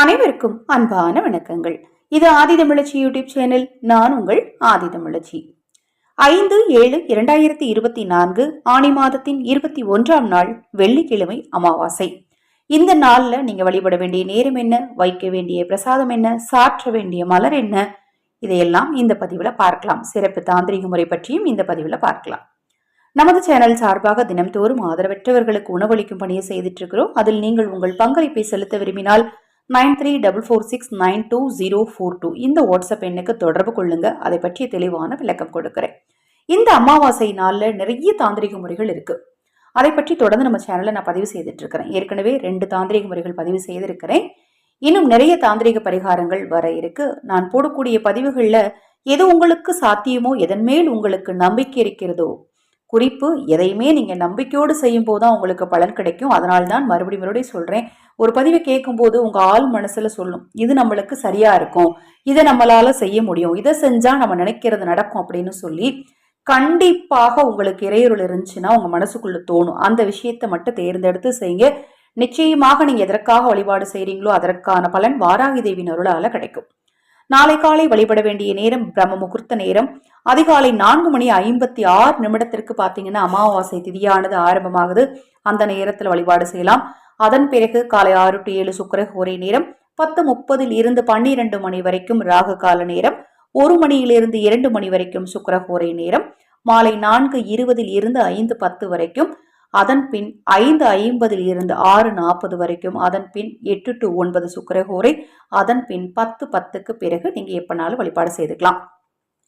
அனைவருக்கும் அன்பான வணக்கங்கள். இது ஆதிதமிழச்சி யூடியூப் சேனல் நான் உங்கள் ஆதிதமிழச்சி. ஐந்து ஏழு இரண்டாயிரத்தி இருபத்தி நான்கு ஆணி மாதத்தின் இருபத்தி ஒன்றாம் நாள் வெள்ளிக்கிழமை அமாவாசை. இந்த நாள்ல நீங்க வழிபட வேண்டிய நேரம் என்ன? வைக்க வேண்டிய பிரசாதம் என்ன? சாற்ற வேண்டிய மலர் என்ன? இதையெல்லாம் இந்த பதிவுல பார்க்கலாம். சிறப்பு தாந்திரிக முறை பற்றியும் இந்த பதிவுல பார்க்கலாம். நமது சேனல் சார்பாக தினம்தோறும் ஆதரவற்றவர்களுக்கு உணவளிக்கும் பணியை செய்துட்டு இருக்கிறோம். அதில் நீங்கள் உங்கள் பங்களிப்பை செலுத்த விரும்பினால் nine three double four six nine two zero four two. இந்த வாட்ஸ்அப் எண்ணுக்கு தொடர்பு கொள்ளுங்க. அதை பற்றிய தெளிவான விளக்கம் கொடுக்குறேன். இந்த அமாவாசை நாளில் நிறைய தாந்திரிக முறைகள் இருக்கு. அதை பற்றி தொடர்ந்து நம்ம சேனலில் நான் பதிவு செய்துட்டு இருக்கிறேன் ஏற்கனவே ரெண்டு தாந்திரிக முறைகள் பதிவு செய்திருக்கிறேன். இன்னும் நிறைய தாந்திரிக பரிகாரங்கள் வர இருக்கு. நான் போடக்கூடிய பதிவுகளில் எது உங்களுக்கு சாத்தியமோ எதன் மேல் உங்களுக்கு நம்பிக்கை இருக்கிறதோ குறிப்பு எதையுமே நீங்கள் நம்பிக்கையோடு செய்யும் போது தான் உங்களுக்கு பலன் கிடைக்கும். அதனால தான் மறுபடியும் மறுபடியும் சொல்கிறேன் ஒரு பதிவை கேட்கும்போது உங்கள் ஆள் மனசில் சொல்லும் இது நம்மளுக்கு சரியாக இருக்கும். இதை நம்மளால் செய்ய முடியும். இதை செஞ்சால் நம்ம நினைக்கிறது நடக்கும். அப்படின்னு சொல்லி கண்டிப்பாக உங்களுக்கு இறையுறல் இருந்துச்சுன்னா உங்கள் மனசுக்குள்ளே தோணும். அந்த விஷயத்தை மட்டும் தேர்ந்தெடுத்து செய்யுங்க. நிச்சயமாக நீங்கள் எதற்காக வழிபாடு செய்கிறீங்களோ அதற்கான பலன் வாராகி தேவியின் அருளால் கிடைக்கும். நாளை காலை வழிபட வேண்டிய நேரம் பிரம்ம முகூர்த்த நேரம். அதிகாலை நான்கு மணி ஐம்பத்தி ஆறு நிமிடத்திற்கு பார்த்தீங்கன்னா அமாவாசை திதியானது ஆரம்பமாகுது. அந்த நேரத்தில் வழிபாடு செய்யலாம். அதன் பிறகு காலை ஆறு டு ஏழு சுக்கரக ஒரே நேரம் பத்து முப்பதில் இருந்து பன்னிரண்டு மணி வரைக்கும் ராகு கால நேரம் ஒரு மணியிலிருந்து இரண்டு மணி வரைக்கும் சுக்கர நேரம் மாலை நான்கு இருபதில் இருந்து ஐந்து பத்து வரைக்கும் அதன் பின் ஐந்து ஐம்பதில் இருந்து ஆறு நாற்பது வரைக்கும் அதன் பின் எட்டு டு ஒன்பது சுக்கரகோரை அதன் பின் பத்து பத்துக்கு பிறகு நீங்க எப்பனாலும் வழிபாடு செய்துக்கலாம்.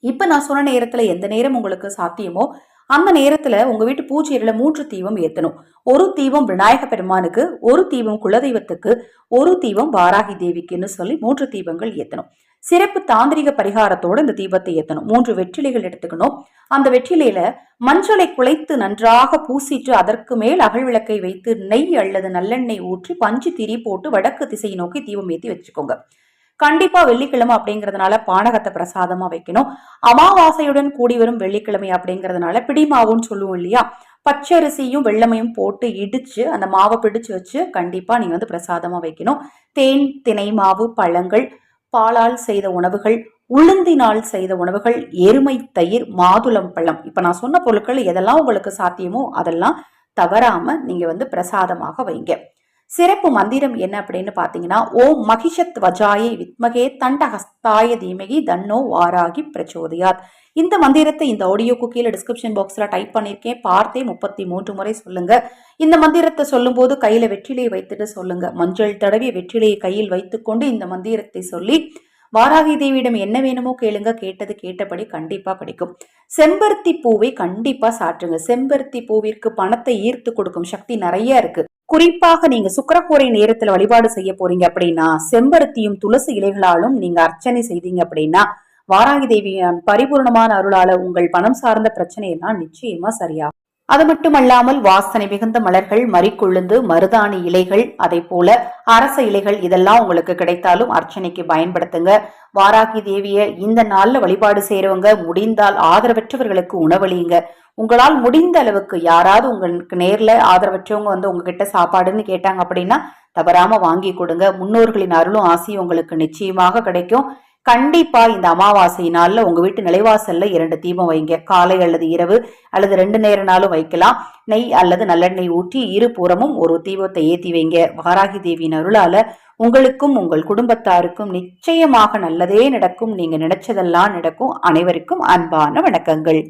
இப்ப நான் சொன்ன நேரத்துல எந்த நேரம் உங்களுக்கு சாத்தியமோ அந்த நேரத்துல உங்க வீட்டு பூஜையில மூன்று தீபம் ஏத்தணும். ஒரு தீபம் விநாயக பெருமானுக்கு ஒரு தீபம் குலதெய்வத்துக்கு ஒரு தீபம் வாராகி தேவிக்குன்னு சொல்லி மூன்று தீபங்கள் ஏத்தணும். சிறப்பு தாந்திரிக பரிகாரத்தோட இந்த தீபத்தை ஏற்றணும் மூன்று வெற்றிலைகள் எடுத்துக்கணும். அந்த வெற்றிலையில மஞ்சளை குலைத்து நன்றாக பூசிட்டு அதற்கு மேல் அகல் விளக்கை வைத்து நெய் அல்லது நல்லெண்ணெய் ஊற்றி பஞ்சு திரி போட்டு வடக்கு திசையை நோக்கி தீபம் ஏற்றி வச்சுக்கோங்க. கண்டிப்பா வெள்ளிக்கிழமை அப்படிங்கறதுனால பானகத்தை பிரசாதமா வைக்கணும். அமாவாசையுடன் கூடி வரும் வெள்ளிக்கிழமை அப்படிங்கறதுனால பிடிமாவுன்னு சொல்லுவோம் இல்லையா? பச்சரிசியும் வெள்ளமையும் போட்டு இடிச்சு அந்த மாவை பிடிச்சு வச்சு கண்டிப்பா நீங்க வந்து பிரசாதமா வைக்கணும். தேன் தினை மாவு பழங்கள் பாலால் செய்த உணவுகள் உளுந்தினால் செய்த உணவுகள் எருமை தயிர் மாதுளம் பழம். இப்போ நான் சொன்ன பொருட்கள் எதெல்லாம் உங்களுக்கு சாத்தியமோ அதெல்லாம் தவறாம நீங்க வந்து பிரசாதமாக வைங்க. சிறப்பு மந்திரம் என்ன அப்படின்னு பார்த்தீங்கன்னா ஓம் மகிஷத் வஜாயை வித்மகே தண்டஹஸ்தாய தீமகி தன்னோ வாராகி பிரச்சோதயாத். இந்த மந்திரத்தை இந்த ஆடியோக்கு கீழே டிஸ்கிரிப்ஷன் பாக்ஸில் டைப் பண்ணியிருக்கேன். பார்த்தே முப்பத்தி மூன்று முறை சொல்லுங்க. இந்த மந்திரத்தை சொல்லும்போது கையில் வெற்றிலையை வைத்துட்டு சொல்லுங்க. மஞ்சள் தடவி வெற்றிலையை கையில் வைத்துக்கொண்டு இந்த மந்திரத்தை சொல்லி வாராகி தேவியிடம் என்ன வேணுமோ கேளுங்க. கேட்டது கேட்டபடி கண்டிப்பா கிடைக்கும். செம்பருத்தி பூவை கண்டிப்பா சாற்றுங்க. செம்பருத்தி பூவிற்கு பணத்தை ஈர்த்து கொடுக்கும் சக்தி நிறைய இருக்கு. குறிப்பாக நீங்க சுக்கரகோரை நேரத்துல வழிபாடு செய்ய போறீங்க அப்படின்னா செம்பருத்தியும் துளசி இலைகளாலும் நீங்க அர்ச்சனை செய்தீங்க அப்படின்னா வாராகி தேவியான் பரிபூர்ணமான அருளால உங்கள் பணம் சார்ந்த பிரச்சனையெல்லாம் நிச்சயமா சரியாகும். அது மட்டுமல்லாமல் வாசனை மிகுந்த மலர்கள் மறிக்கொழுந்து மருதாணி இலைகள் அதை போல அரச இலைகள் இதெல்லாம் உங்களுக்கு கிடைத்தாலும் அர்ச்சனைக்கு பயன்படுத்துங்க. வாராகி தேவிய இந்த நாள்ல வழிபாடு செய்யறவங்க முடிந்தால் ஆதரவற்றவர்களுக்கு உணவளியுங்க உங்களால் முடிந்த அளவுக்கு யாராவது உங்களுக்கு நேர்ல ஆதரவற்றவங்க வந்து உங்ககிட்ட சாப்பாடுன்னு கேட்டாங்க அப்படின்னா தவறாம வாங்கி கொடுங்க. முன்னோர்களின் அருளும் ஆசையும் உங்களுக்கு நிச்சயமாக கிடைக்கும். கண்டிப்பா இந்த அமாவாசை நாள்ல உங்க வீட்டு நிலைவாசல்ல இரண்டு தீபம் வைங்க. காலை அல்லது இரவு அல்லது ரெண்டு நேர நாளும் வைக்கலாம். நெய் அல்லது நல்லெண்ணெய் ஊற்றி இரு புறமும் ஒரு தீபத்தை ஏத்தி வைங்க. வாராகி தேவியின் அருளால உங்களுக்கும் உங்கள் குடும்பத்தாருக்கும் நிச்சயமாக நல்லதே நடக்கும். நீங்க நினைச்சதெல்லாம் நடக்கும். அனைவருக்கும் அன்பான வணக்கங்கள்.